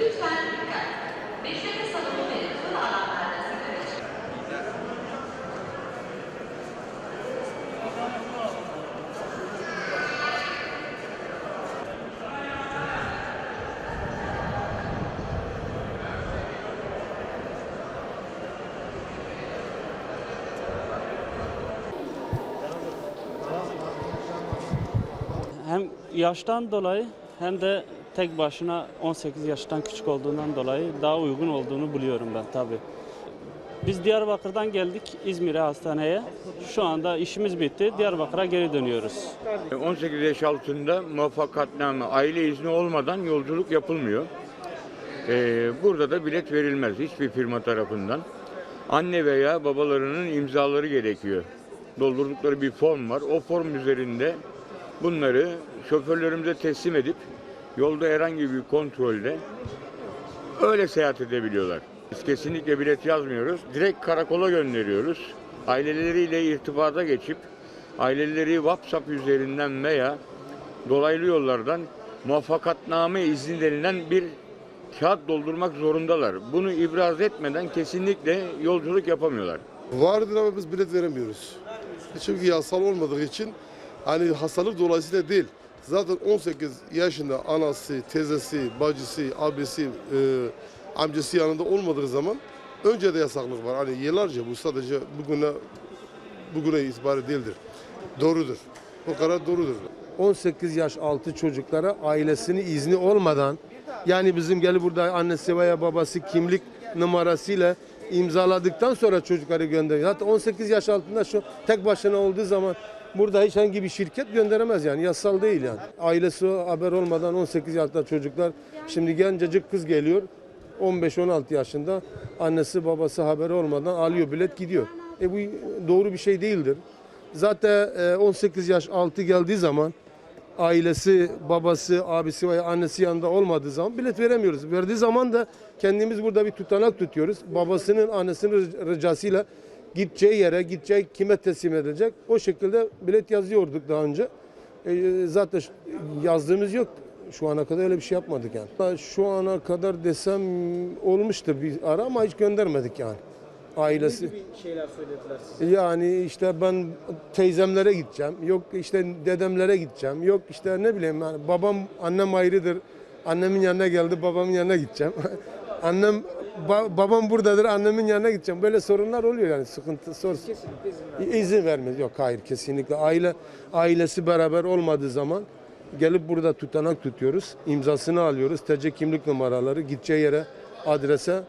Lütfen dikkat. Bekleme salonu ve tur alanlarda sigara. Hem yaştan dolayı hem de tek başına 18 yaştan küçük olduğundan dolayı daha uygun olduğunu biliyorum ben tabii. Biz Diyarbakır'dan geldik İzmir'e hastaneye. Şu anda işimiz bitti. Diyarbakır'a geri dönüyoruz. 18 yaş altında muvaffakatname, aile izni olmadan yolculuk yapılmıyor. Ee, burada da bilet verilmez hiçbir firma tarafından. Anne veya babalarının imzaları gerekiyor. Doldurdukları bir form var. O form üzerinde bunları şoförlerimize teslim edip yolda herhangi bir kontrolde öyle seyahat edebiliyorlar. Biz kesinlikle bilet yazmıyoruz. Direkt karakola gönderiyoruz. Aileleriyle irtibata geçip aileleri WhatsApp üzerinden veya dolaylı yollardan muvaffakatname izni denilen bir kağıt doldurmak zorundalar. Bunu ibraz etmeden kesinlikle yolculuk yapamıyorlar. Vardır ama biz bilet veremiyoruz. Çünkü yasal olmadığı için hani hastalık dolayısıyla değil. Zaten 18 yaşında anası, teyzesi, bacısı, abisi, e, amcası yanında olmadığı zaman önce de yasaklık var. Hani yıllarca bu sadece bugüne bugüne itibari değildir. Doğrudur. O karar doğrudur. 18 yaş altı çocuklara ailesinin izni olmadan yani bizim gelip burada annesi veya babası kimlik numarasıyla imzaladıktan sonra çocukları gönderiyor. Hatta 18 yaş altında şu tek başına olduğu zaman burada hiç hangi bir şirket gönderemez yani yasal değil yani. Ailesi haber olmadan 18 yaş altında çocuklar şimdi gencecik kız geliyor 15-16 yaşında annesi babası haberi olmadan alıyor bilet gidiyor. E bu doğru bir şey değildir. Zaten e, 18 yaş altı geldiği zaman ailesi, babası, abisi veya annesi yanında olmadığı zaman bilet veremiyoruz. Verdiği zaman da kendimiz burada bir tutanak tutuyoruz. Babasının, annesinin ric- ricasıyla gideceği yere, gideceği kime teslim edilecek. O şekilde bilet yazıyorduk daha önce. E, zaten yazdığımız yok. Şu ana kadar öyle bir şey yapmadık yani. Şu ana kadar desem olmuştur bir ara ama hiç göndermedik yani. Ailesi. şeyler söylediler size? Yani işte ben teyzemlere gideceğim. Yok işte dedemlere gideceğim. Yok işte ne bileyim yani babam annem ayrıdır. Annemin yanına geldi babamın yanına gideceğim. Annem ba- babam buradadır annemin yanına gideceğim. Böyle sorunlar oluyor yani sıkıntı sor. Kesinlikle izin vermiyor. İzin vermez. Yok hayır kesinlikle. Aile ailesi beraber olmadığı zaman gelip burada tutanak tutuyoruz. imzasını alıyoruz. TC kimlik numaraları gideceği yere adrese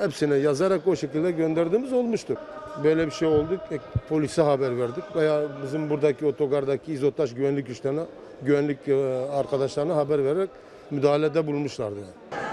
hepsine yazarak o şekilde gönderdiğimiz olmuştur. Böyle bir şey oldu. e, Polise haber verdik veya bizim buradaki otogardaki izotaş güvenlik güçlerine, güvenlik e, arkadaşlarına haber vererek müdahalede bulunmuşlardı. yani.